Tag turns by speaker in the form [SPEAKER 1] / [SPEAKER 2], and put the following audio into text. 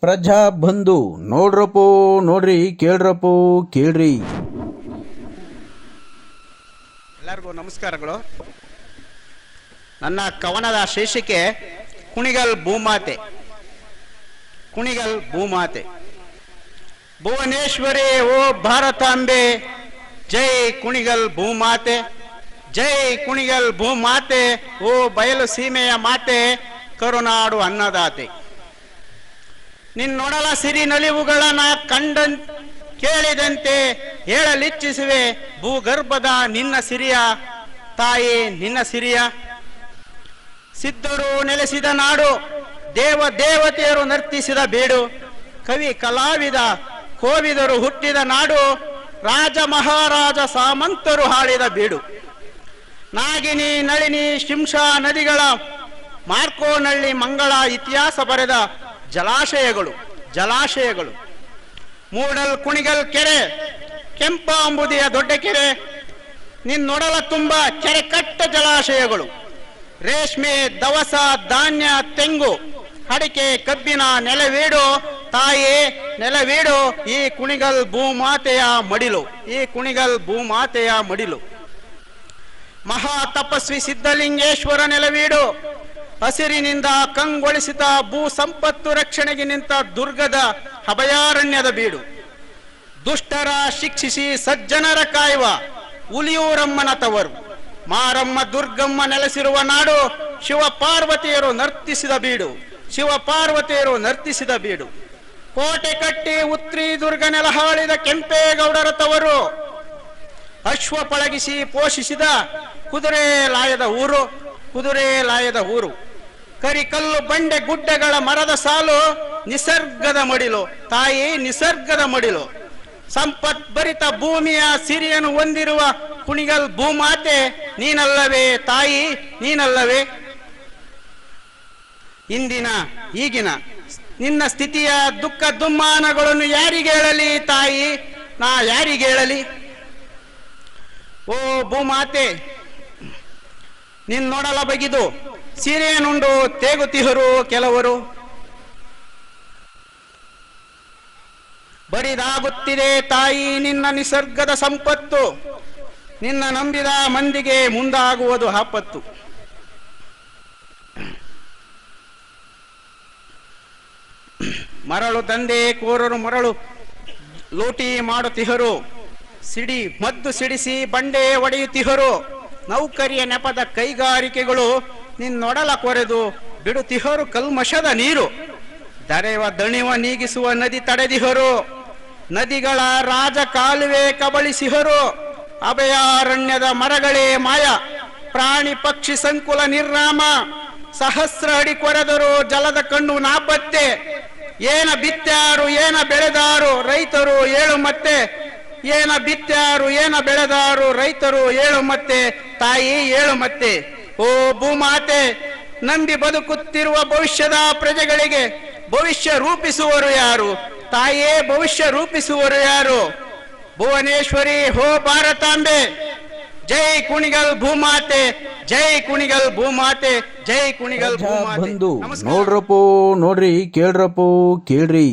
[SPEAKER 1] ಪ್ರಜಾ ಬಂಧು, ನೋಡ್ರಪ್ಪೋ, ನೋಡ್ರಿ, ಕೇಳ್ರಪ್ಪೋ, ಕೇಳ್ರಿ.
[SPEAKER 2] ಎಲ್ಲರಿಗೂ ನಮಸ್ಕಾರಗಳು. ನನ್ನ ಕವನದ ಶೀರ್ಷಿಕೆ, ಕುಣಿಗಲ್ ಭೂಮಾತೆ. ಕುಣಿಗಲ್ ಭೂಮಾತೆ. ಭುವನೇಶ್ವರಿ ಓ ಭಾರತಾಂಬೆ ಜೈ ಕುಣಿಗಲ್ ಭೂಮಾತೆ. ಜೈ ಕುಣಿಗಲ್ ಭೂಮಾತೆ, ಓ ಬಯಲು ಸೀಮೆಯ ಮಾತೆ, ಕರುನಾಡು ಅನ್ನದಾತೆ. ನಿನ್ನೊಡಲ ಸಿರಿ ನಲಿವುಗಳನ್ನ ಕಂಡ, ಕೇಳಿದಂತೆ ಹೇಳಲಿಚ್ಛಿಸುವೆ ಭೂಗರ್ಭದ ನಿನ್ನ ಸಿರಿಯ ತಾಯಿ ನಿನ್ನ ಸಿರಿಯ. ಸಿದ್ಧರು ನೆಲೆಸಿದ ನಾಡು, ದೇವ ದೇವತೆಯರು ನರ್ತಿಸಿದ ಬೀಡು, ಕವಿ ಕಲಾವಿದ ಕೋವಿದರು ಹುಟ್ಟಿದ ನಾಡು, ರಾಜ ಮಹಾರಾಜ ಸಾಮಂತರು ಹಾಡಿದ ಬೀಡು. ನಾಗಿನಿ, ನಳಿನಿ, ಶಿಂಷಾ ನದಿಗಳ ಮಾರ್ಕೋನಳ್ಳಿ ಮಂಗಳ ಇತಿಹಾಸ ಬರೆದ ಜಲಾಶಯಗಳು ಜಲಾಶಯಗಳು. ಮೂಡಲ್ ಕುಣಿಗಲ್ ಕೆರೆ ಕೆಂಪಾಂಬುದಿಯ ದೊಡ್ಡ ಕೆರೆ, ನಿನ್ನೊಡಲ ತುಂಬ ಕೆರೆ ಕಟ್ಟ ಜಲಾಶಯಗಳು. ರೇಷ್ಮೆ, ದವಸ, ಧಾನ್ಯ, ತೆಂಗು ಅಡಿಕೆ ಕಬ್ಬಿನ ನೆಲವೀಡು, ತಾಯಿ, ನೆಲವೀಡು, ಈ ಕುಣಿಗಲ್ ಭೂಮಾತೆಯ ಮಡಿಲು, ಈ ಕುಣಿಗಲ್ ಭೂಮಾತೆಯ ಮಡಿಲು. ಮಹಾ ತಪಸ್ವಿ ಸಿದ್ಧಲಿಂಗೇಶ್ವರ ನೆಲವೀಡು ಹಸಿರಿನಿಂದ ಕಂಗೊಳಿಸಿದ ಭೂ ಸಂಪತ್ತು ರಕ್ಷಣೆಗೆ ನಿಂತ ದುರ್ಗದ ಅಭಯಾರಣ್ಯದ ಬೀಡು. ದುಷ್ಟರ ಶಿಕ್ಷಿಸಿ ಸಜ್ಜನರ ಕಾಯುವ ಉಲಿಯೂರಮ್ಮನ ತವರು. ಮಾರಮ್ಮ ದುರ್ಗಮ್ಮ ನೆಲೆಸಿರುವ ನಾಡು ಶಿವ ಪಾರ್ವತಿಯರು ನರ್ತಿಸಿದ ಬೀಡು. ಶಿವ ಪಾರ್ವತಿಯರು ನರ್ತಿಸಿದ ಬೀಡು. ಕೋಟೆ ಕಟ್ಟಿ ಉತ್ರಿ ದುರ್ಗ ನೆಲಹಾಳಿದ ಕೆಂಪೇಗೌಡರ ತವರು. ಅಶ್ವ ಪಳಗಿಸಿ ಪೋಷಿಸಿದ ಕುದುರೆ ಲಾಯದ ಊರು, ಕುದುರೆ ಲಾಯದ ಊರು. ಕರಿಕಲ್ಲು, ಬಂಡೆ ಗುಡ್ಡಗಳ ಮರದ ಸಾಲು ನಿಸರ್ಗದ ಮಡಿಲು. ತಾಯಿ, ನಿಸರ್ಗದ ಮಡಿಲು. ಸಂಪತ್ ಭರಿತ ಭೂಮಿಯ ಸಿರಿಯನ್ನು ಹೊಂದಿರುವ ಕುಣಿಗಲ್ ಭೂಮಾತೆ, ನೀನಲ್ಲವೇ ತಾಯಿ, ನೀನಲ್ಲವೇ. ಇಂದಿನ, ಈಗಿನ, ನಿನ್ನ ಸ್ಥಿತಿಯ ದುಃಖ ದುಮ್ಮಾನಗಳನ್ನು ಯಾರಿಗೆ ಹೇಳಲಿ ತಾಯಿ? ನಾ ಯಾರಿಗೆ ಹೇಳಲಿ? ಓ ಭೂಮಾತೆ, ನಿನ್ನೊಡಲ ಬಗಿದು ಸೀರೆಯನ್ನುಂಡು ತೇಗುತಿಹರು ಕೆಲವರು. ಬರಿದಾಗುತ್ತಿದೆ ತಾಯಿ ನಿನ್ನ ನಿಸರ್ಗದ ಸಂಪತ್ತು. ನಿನ್ನ ನಂಬಿದ ಮಂದಿಗೆ ಮುಂದಾಗುವುದು ಆಪತ್ತು. ಮರಳು ತಂದೆ ಕೋರರು ಮರಳು ಲೂಟಿ ಮಾಡುತ್ತಿಹರು. ಸಿಡಿ ಮದ್ದು ಸಿಡಿಸಿ ಬಂಡೆ ಒಡೆಯುತ್ತಿಹರು. ನೌಕರಿಯ ನೆಪದ ಕೈಗಾರಿಕೆಗಳು ನಿನ್ನೊಡಲ ಕೊರೆದು ಬಿಡುತ್ತಿಹರು ಕಲ್ಮಶದ ನೀರು. ದರೆವ ದಣಿವ ನೀಗಿಸುವ ನದಿ ತಡೆದಿಹರು. ನದಿಗಳ ರಾಜ ಕಾಲುವೆ ಕಬಳಿಸಿಹರು. ಅಭಯಾರಣ್ಯದ ಮರಗಳೇ ಮಾಯ. ಪ್ರಾಣಿ ಪಕ್ಷಿ ಸಂಕುಲ ನಿರ್ನಾಮ ಸಹಸ್ರ ಅಡಿ ಕೊರೆದರು ಜಲದ ಕಣ್ಣು ನಾಪತ್ತೆ. ಏನ ಬಿತ್ತಾರು, ಏನ ಬೆಳೆದಾರು, ರೈತರು ಏಳು ಮತ್ತೆ. ಏನ ಬಿತ್ತಾರು, ಏನ ಬೆಳೆದಾರು, ರೈತರು ಏಳು ಮತ್ತೆ. ತಾಯಿ ಏಳು ಮತ್ತೆ. ಓ ಭೂಮಾತೆ ನಂಬಿ ಬದುಕುತ್ತಿರುವ ಭವಿಷ್ಯದ ಪ್ರಜೆಗಳಿಗೆ ಭವಿಷ್ಯ ರೂಪಿಸುವರು ಯಾರು? ತಾಯೇ ಭವಿಷ್ಯ ರೂಪಿಸುವರು ಯಾರು? ಭುವನೇಶ್ವರಿ ಹೋ ಭಾರತಾಂಬೆ! ಜೈ ಕುಣಿಗಲ್ ಭೂಮಾತೆ ಜೈ ಕುಣಿಗಲ್ ಭೂಮಾತೆ ಜೈ ಕುಣಿಗಲ್ ಭೂಮಾತೆ. ನಮಸ್ಕಾರ.
[SPEAKER 1] ನೋಡ್ರಪ್ಪೋ ನೋಡ್ರಿ ಕೇಳ್ರಪ್ಪೋ ಕೇಳ್ರಿ.